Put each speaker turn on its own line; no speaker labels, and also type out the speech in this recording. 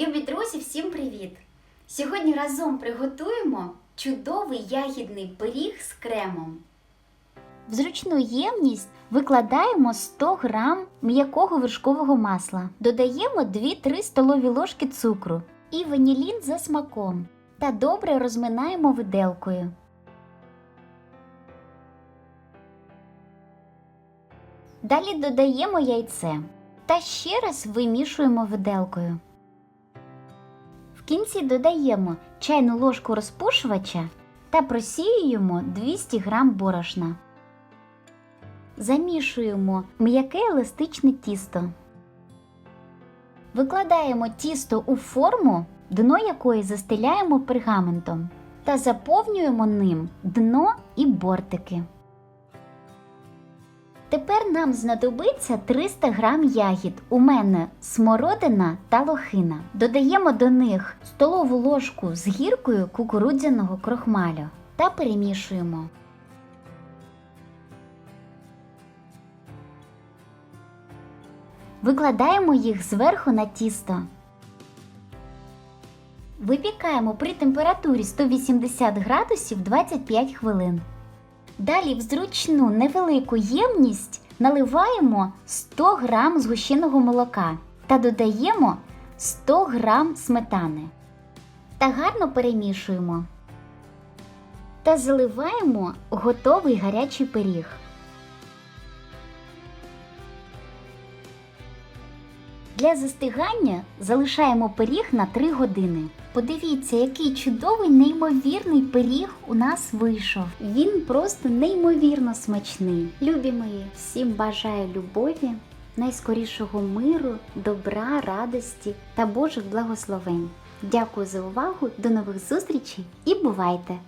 Любі друзі, всім привіт! Сьогодні разом приготуємо чудовий ягідний пиріг з кремом. В зручну ємність викладаємо 100 г м'якого вершкового масла, додаємо 2-3 столові ложки цукру і ванілін за смаком та добре розминаємо виделкою. Далі додаємо яйце та ще раз вимішуємо виделкою. Кінці додаємо чайну ложку розпушувача та просіюємо 200 г борошна. Замішуємо м'яке еластичне тісто. Викладаємо тісто у форму, дно якої застеляємо пергаментом та заповнюємо ним дно і бортики. Тепер нам знадобиться 300 г ягід. У мене смородина та лохина. Додаємо до них столову ложку з гіркою кукурудзяного крохмалю та перемішуємо. Викладаємо їх зверху на тісто. Випікаємо при температурі 180 градусів 25 хвилин. Далі в зручну невелику ємність наливаємо 100 г згущеного молока та додаємо 100 г сметани. Та гарно перемішуємо. Та заливаємо готовий гарячий пиріг. Для застигання залишаємо пиріг на 3 години. Подивіться, який чудовий неймовірний пиріг у нас вийшов. Він просто неймовірно смачний. Любі мої, всім бажаю любові, найскорішого миру, добра, радості та Божих благословень. Дякую за увагу, до нових зустрічей і бувайте!